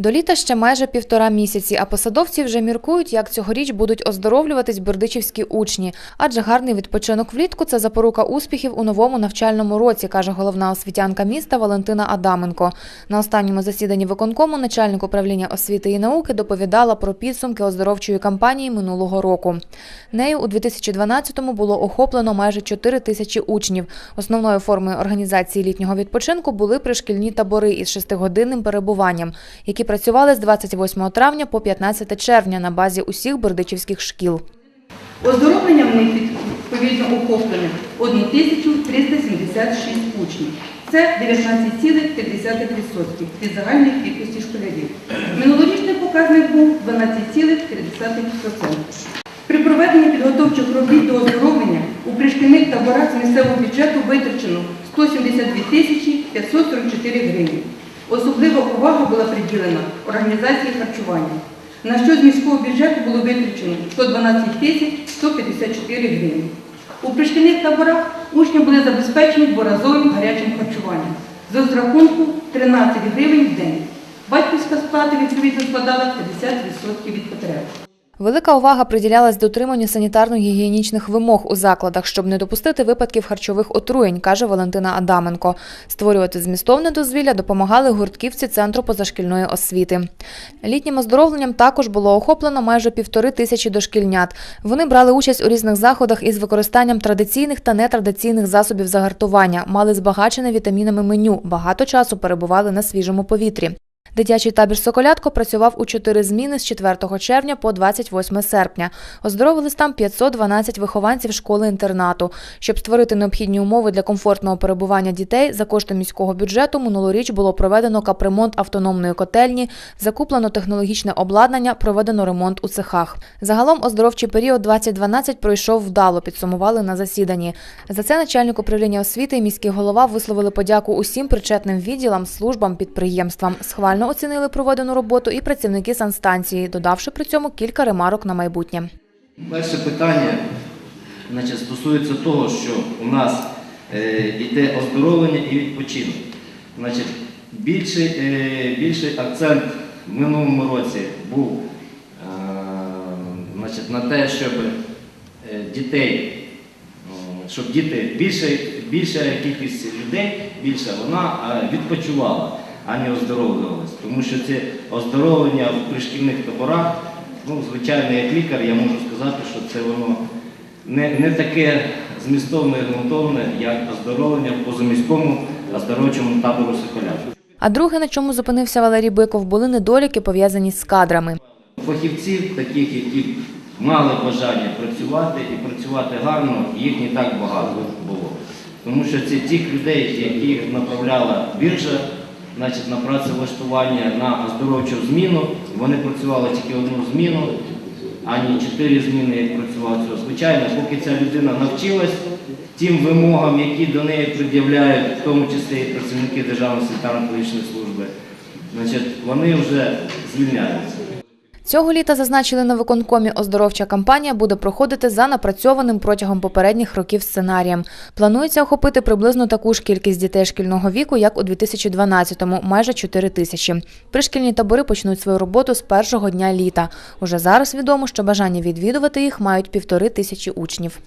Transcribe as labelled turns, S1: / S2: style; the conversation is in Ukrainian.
S1: До літа ще майже півтора місяці, а посадовці вже міркують, як цьогоріч будуть оздоровлюватись бердичівські учні. Адже гарний відпочинок влітку це запорука успіхів у новому навчальному році, каже головна освітянка міста Валентина Адаменко. На останньому засіданні виконкому начальник управління освіти і науки доповідала про підсумки оздоровчої кампанії минулого року. Нею у 2012-му було охоплено майже 4 тисячі учнів. Основною формою організації літнього відпочинку були пришкільні табори із шестигодинним перебуванням, які працювали з 28 травня по 15 червня на базі усіх бердичівських шкіл.
S2: Оздоровлення в них відповідно охоплено 1376 учнів. Це 19,5% від загальної кількості школярів. Минулорічний показник був 12,3%. При проведенні підготовчих робіт до оздоровлення у пришкільних таборах з місцевого бюджету витрачено 172 тисячі 544 гривні. Особлива увага була приділена організації харчування, на що з міського бюджету було витрачено 112 тисяч 154 гривні. У пришкільних таборах учні були забезпечені дворазовим гарячим харчуванням з розрахунку 13 гривень в день. Батьківська сплата відповідно складала 50% від потреб.
S1: Велика увага приділялась дотриманню санітарно-гігієнічних вимог у закладах, щоб не допустити випадків харчових отруєнь, каже Валентина Адаменко. Створювати змістовне дозвілля допомагали гуртківці Центру позашкільної освіти. Літнім оздоровленням також було охоплено майже півтори тисячі дошкільнят. Вони брали участь у різних заходах із використанням традиційних та нетрадиційних засобів загартування, мали збагачене вітамінами меню, багато часу перебували на свіжому повітрі. Дитячий табір Соколятко працював у чотири зміни з 4 червня по 28 серпня. Оздоровились там 512 вихованців школи-інтернату. Щоб створити необхідні умови для комфортного перебування дітей, за кошти міського бюджету минулоріч було проведено капремонт автономної котельні, закуплено технологічне обладнання, проведено ремонт у цехах. Загалом оздоровчий період 2012 пройшов вдало, підсумували на засіданні. За це начальник управління освіти і міський голова висловили подяку усім причетним відділам, службам, підприємствам. Схвально оцінили проведену роботу і працівники санстанції, додавши при цьому кілька ремарок на майбутнє.
S3: Перше питання значить, стосується того, що у нас е, йде оздоровлення і відпочинок. Значить, більший, е, більший акцент в минулому році був е, значить, на те, щоб дітей, щоб діти більше, більша кількість людей, більша вона відпочивала, а не оздоровлювалась. Тому що це оздоровлення в пришкільних таборах, ну, звичайно, як лікар, я можу сказати, що це воно не, не таке змістовне і ґрунтовне, як оздоровлення в позаміському оздоровчому табору Соколятку.
S1: А друге, на чому зупинився Валерій Биков, були недоліки, пов'язані з кадрами.
S3: Фахівців, таких, які мали бажання працювати і працювати гарно, їх не так багато було. Тому що це тих людей, яких направляла біржа, значить, на працевлаштування на оздоровчу зміну, вони працювали тільки одну зміну, ані чотири зміни, як працював цього. Звичайно, поки ця людина навчилась тим вимогам, які до неї пред'являють, в тому числі і працівники Державної санітарно-політичної служби, значить, вони вже звільняються.
S1: Цього літа зазначили на виконкомі, оздоровча кампанія буде проходити за напрацьованим протягом попередніх років сценарієм. Планується охопити приблизно таку ж кількість дітей шкільного віку, як у 2012-му – майже 4 тисячі. Пришкільні табори почнуть свою роботу з першого дня літа. Уже зараз відомо, що бажання відвідувати їх мають півтори тисячі учнів.